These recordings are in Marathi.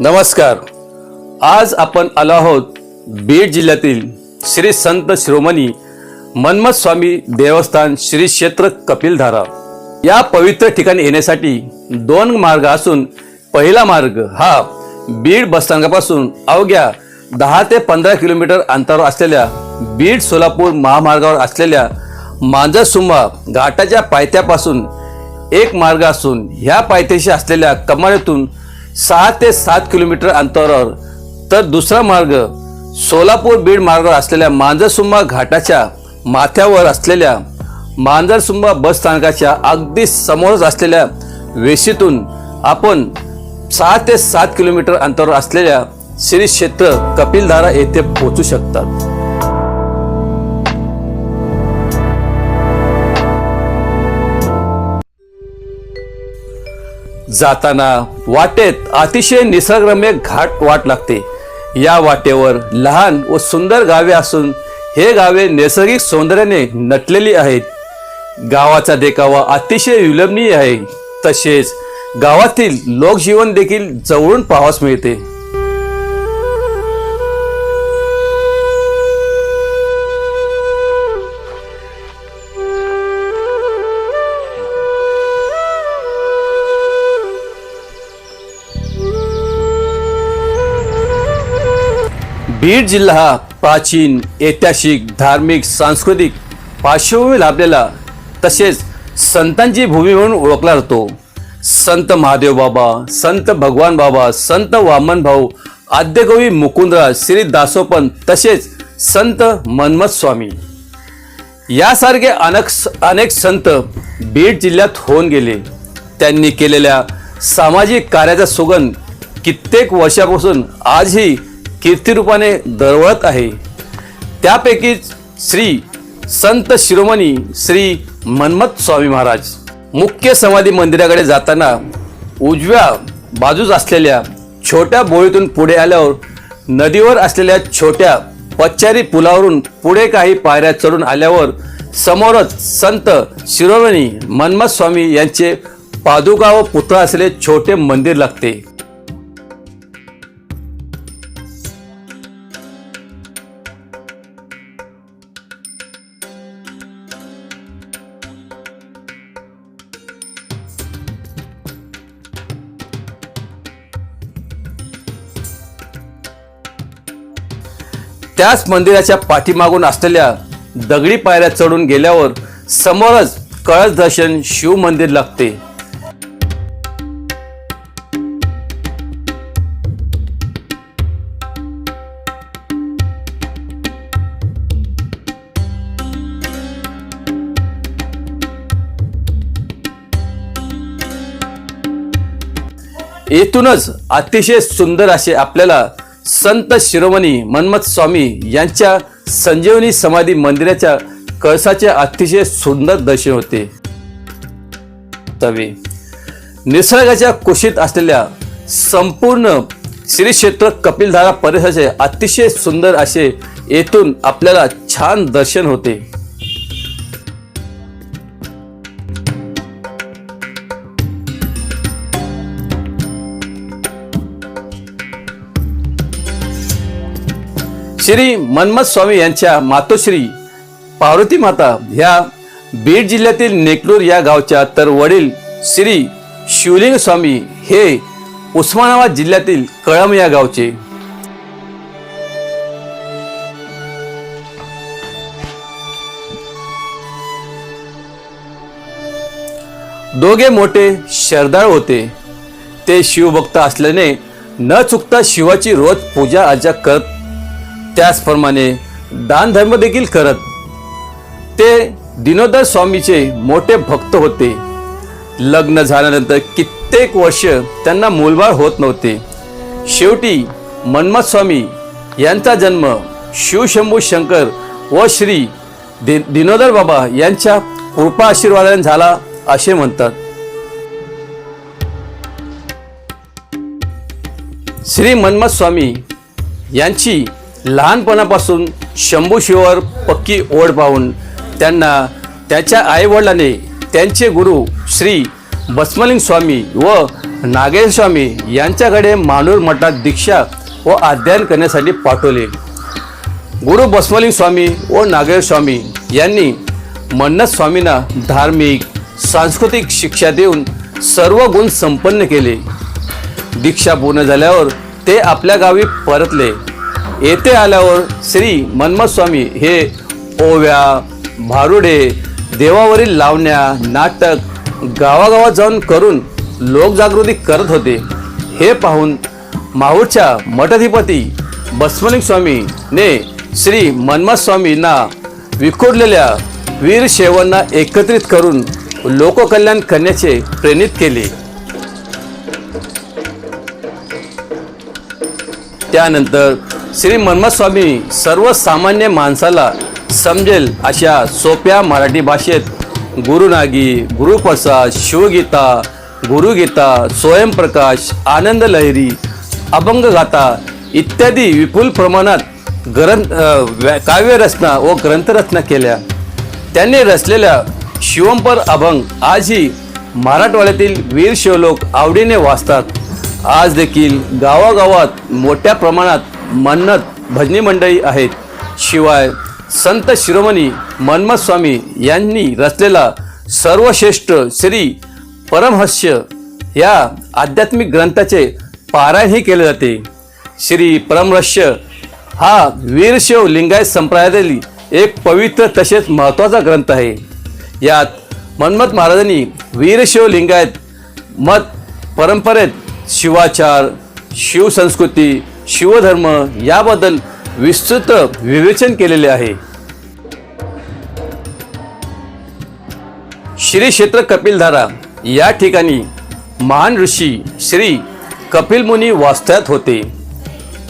नमस्कार. आज आपण आलो आहोत बीड जिल्ह्यातील श्री संत शिरोमणी मन्मथ स्वामी देवस्थान श्री क्षेत्र कपिलधारा. या पवित्र ठिकाणी येण्यासाठी दोन मार्ग असून पहिला मार्ग हा बीड बसस्थानकापासून अवघ्या दहा ते पंधरा किलोमीटर अंतरावर असलेल्या बीड सोलापूर महामार्गावर असलेल्या मांजरसुंबा घाटाच्या पायथ्यापासून एक मार्ग असून ह्या पायथ्याशी असलेल्या कमानीतून सहा ते सात किलोमीटर अंतरावर. तर दुसरा मार्ग सोलापूर बीड मार्गावर असलेल्या मांजरसुंबा घाटाच्या माथ्यावर असलेल्या मांजरसुंबा बस स्थानकाच्या अगदी समोरच असलेल्या वेशीतून आपण सहा ते सात किलोमीटर अंतरावर असलेल्या श्री क्षेत्र कपिलधारा येथे पोहोचू शकतात. जाताना वाटेत अतिशय निसर्गरम्य घाट वाट लागते. या वाटेवर लहान व सुंदर गावे असून हे गावे नैसर्गिक सौंदर्याने नटलेली आहेत. गावाचा देखावा अतिशय विलंबनीय आहे. तसेच गावातील लोकजीवन देखील जवळून पाहावास मिळते. बीड जिल्हा हा प्राचीन ऐतिहासिक धार्मिक सांस्कृतिक पार्श्वभूमी लाभलेला तसेच संतांची भूमी म्हणून ओळखला जातो. संत महादेव बाबा संत भगवान बाबा संत वामन भाऊ आद्यकवी मुकुंदराज श्री दासोपन तसेच संत मन्मथ स्वामी. यासारखे अनेक अनेक संत बीड जिल्ह्यात होऊन गेले. त्यांनी केलेल्या सामाजिक कार्याचा सुगंध कित्येक वर्षापासून आजही कीर्तिरूपाने दरवळत आहे. त्यापैकीच श्री संत शिरोमणी श्री मन्मथ स्वामी महाराज मुख्य समाधी मंदिराकडे जाताना उजव्या बाजूस असलेल्या छोट्या बोळीतून पुढे आल्यावर नदीवर असलेल्या छोट्या पच्चारी पुलावरून पुढे काही पायऱ्या चढून आल्यावर समोरच संत शिरोमणी मन्मथ स्वामी यांचे पादुका व पुतळा असलेले छोटे मंदिर लागते. त्याच मंदिराच्या पाठीमागून असलेल्या दगडी पायऱ्या चढून गेल्यावर समोरच कळस दर्शन शिव मंदिर लागते. येथूनच अतिशय सुंदर असे आपल्याला संत शिरोमणी मन्मथ स्वामी यांच्या संजीवनी समाधी मंदिराच्या कळसाचे अतिशय सुंदर दर्शन होते. तवे. निसर्गाच्या कुशीत असलेल्या संपूर्ण श्री क्षेत्र कपिलधारा परिसराचे अतिशय सुंदर असे येथून आपल्याला छान दर्शन होते. श्री मन्मथ स्वामी यांच्या मातोश्री पार्वती माता ह्या बीड जिल्ह्यातील नेकलूर या गावच्या तर वडील श्री शिवलिंग स्वामी हे उस्मानाबाद जिल्ह्यातील कळम या गावचे. दोघे मोठे शरदाळ होते. ते शिवभक्त असल्याने न चुकता शिवाची रोज पूजा अर्चा करत त्याचप्रमाणे दान धर्म देखील करत. ते दिनोदर स्वामीचे मोठे भक्त होते. लग्न झाल्यानंतर कित्येक वर्ष त्यांना मूलबाळ होत नव्हते. शेवटी मन्मथ स्वामी यांचा जन्म शिवशंभू शंकर व श्री दि दिनोदर बाबा यांच्या कृपा आशीर्वादाने झाला असे म्हणतात. श्री मन्मथ स्वामी यांची लहानपणापासून शंभू शिवर पक्की ओढ पाहून त्यांना त्याच्या आईवडिलाने त्यांचे गुरु श्री बसमलिंग स्वामी व नागेश स्वामी यांच्याकडे मानूर मठात दीक्षा व अध्ययन करण्यासाठी पाठवले. गुरु बसमलिंग स्वामी व नागेश स्वामी यांनी मन्नत स्वामींना धार्मिक सांस्कृतिक शिक्षा देऊन सर्व गुण संपन्न केले. दीक्षा पूर्ण झाल्यावर ते आपल्या गावी परतले. येथे आल्यावर श्री मन्मथस्वामी हे ओव्या भारुडे देवावरील लावण्या नाटक गावागावात जाऊन करून लोकजागृती करत होते. हे पाहून माहूरच्या मठाधिपती बसवलिंग स्वामीने श्री मन्मथस्वामींना विखुरलेल्या वीरशैवांना एकत्रित करून लोककल्याण करण्याचे प्रेरित केले. त्यानंतर श्री मन्मथ स्वामी सर्वसामान्य माणसाला समजेल अशा सोप्या मराठी भाषेत गुरुनागी गुरुप्रसाद शिवगीता गुरुगीता स्वयंप्रकाश आनंद लहरी अभंगगाथा इत्यादी विपुल प्रमाणात ग्रंथ व्या- काव्यरचना व ग्रंथरचना केल्या. त्यांनी रचलेल्या शिवंपर अभंग आजही मराठवाड्यातील वीर शिवलोक आवडीने वाचतात. आज देखील गावागावात मोठ्या प्रमाणात मन्नत भजनी मंडळी आहेत. शिवाय संत शिरोमणी मन्मथ स्वामी यांनी रचलेला सर्वश्रेष्ठ श्री परमहस्य या आध्यात्मिक ग्रंथाचे पारायणही केले जाते. श्री परमहस्य हा वीरशैव लिंगायत संप्रदायातील एक पवित्र तसेच महत्त्वाचा ग्रंथ आहे. यात मन्मथ महाराजांनी वीरशैव लिंगायत मत परंपरेत शिवाचार शिवसंस्कृती शिवधर्म याबद्दल विस्तृत विवेचन केलेले आहे. श्री क्षेत्र कपिलधारा या ठिकाणी महान ऋषी श्री कपिलमुनी वास्तव्यात होते.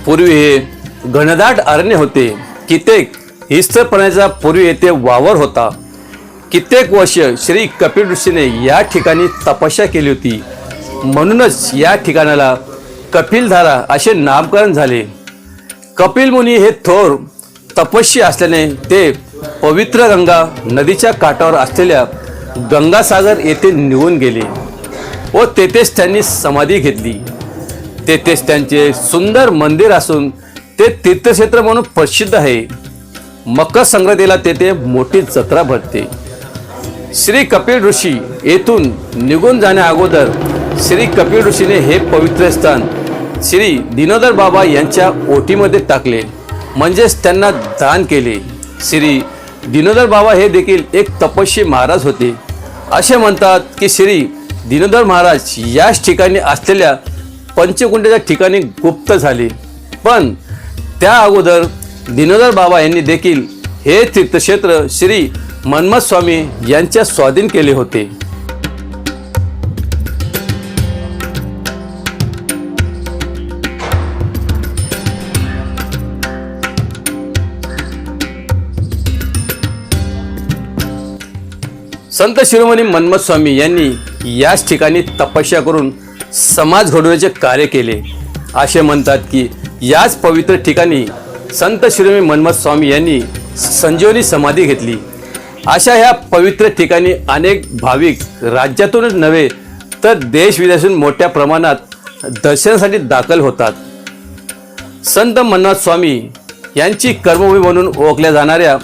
पूर्वी हे घनदाट अरण्य होते. कित्येक हिस्तपणाचा पूर्वी येथे वावर होता. कित्येक वर्ष श्री कपिल ऋषीने या ठिकाणी तपस्या केली होती. म्हणूनच या ठिकाणाला कपिलधारा असे नामकरण झाले. कपिल मुनी हे थोर तपस्वी असल्याने ते पवित्र गंगा नदीच्या काठावर असलेल्या गंगासागर येथे निघून गेले व तेथेच त्यांनी समाधी घेतली. तेथेच त्यांचे सुंदर मंदिर असून ते तीर्थक्षेत्र म्हणून प्रसिद्ध आहे. मकर संक्रांतीला तेथे मोठी जत्रा भरते. श्री कपिल ऋषी येथून निघून जाण्या अगोदर श्री कपिल ऋषीने हे पवित्र स्थान श्री दिनोदर बाबा यांच्या ओटीमध्ये टाकले. म्हणजेच त्यांना दान केले. श्री दिनोदर बाबा हे देखील एक तपस्वी महाराज होते. असे म्हणतात की श्री दिनोदर महाराज याच ठिकाणी असलेल्या पंचकुंडेच्या ठिकाणी गुप्त झाले. पण त्या अगोदर दिनोदर बाबा यांनी देखील हे तीर्थक्षेत्र श्री मन्मथ स्वामी यांच्या स्वाधीन केले होते. संत शिरोमणी मन्मथ स्वामी यांनी याच ठिकाणी तपस्या करून समाज घडवण्याचे कार्य केले. असे म्हणतात की याच पवित्र ठिकाणी संत शिरोमणी मन्मथ स्वामी यांनी संजीवनी समाधी घेतली. अशा ह्या पवित्र ठिकाणी अनेक भाविक राज्यातूनच नव्हे तर देश विदेशातून मोठ्या प्रमाणात दर्शनासाठी दाखल होतात. संत मन्नाथ स्वामी यांची कर्मभूमी म्हणून ओळखल्या जाणाऱ्या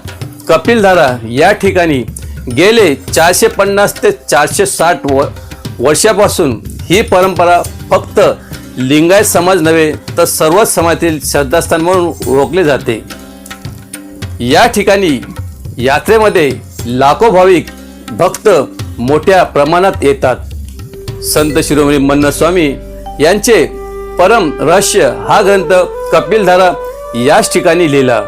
कपिलधारा या ठिकाणी गेले चारशे पन्नास ते चारशे साठ व वर्षापासून ही परंपरा फक्त लिंगायत समाज नव्हे तर सर्वच समाजातील श्रद्धास्थान म्हणून ओळखले जाते. या ठिकाणी यात्रेमध्ये लाखो भाविक भक्त मोठ्या प्रमाणात येतात. संत शिरोमणी मन्नस्वामी यांचे परम रहस्य हा ग्रंथ कपिलधारा याच ठिकाणी लिहिला.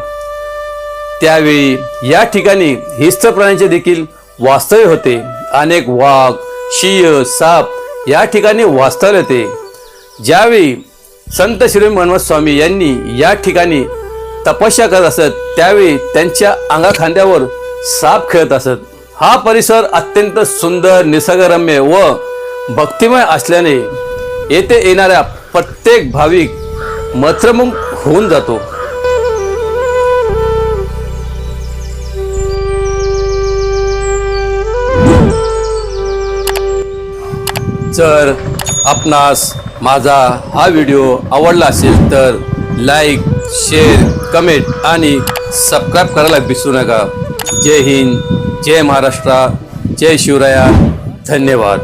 त्यावेळी या ठिकाणी हिस्त प्राण्यांचे देखील वास्तव्य होते. अनेक वाघ शिय साप या ठिकाणी वास्तव्य होते ज्यावेळी संत श्री मनोज स्वामी यांनी या ठिकाणी तपस्या करत असत त्यावेळी त्यांच्या अंगाखांद्यावर साप खेळत असत. हा परिसर अत्यंत सुंदर निसर्गरम्य व भक्तिमय असल्याने येथे येणाऱ्या प्रत्येक भाविक मत्रमुख होऊन जातो. जर आपणास माझा हा व्हिडिओ आवडला असेल तर लाईक शेअर कमेंट आणि सबस्क्राईब करायला विसरू नका. जय हिंद जय महाराष्ट्र जय शिवराया. धन्यवाद.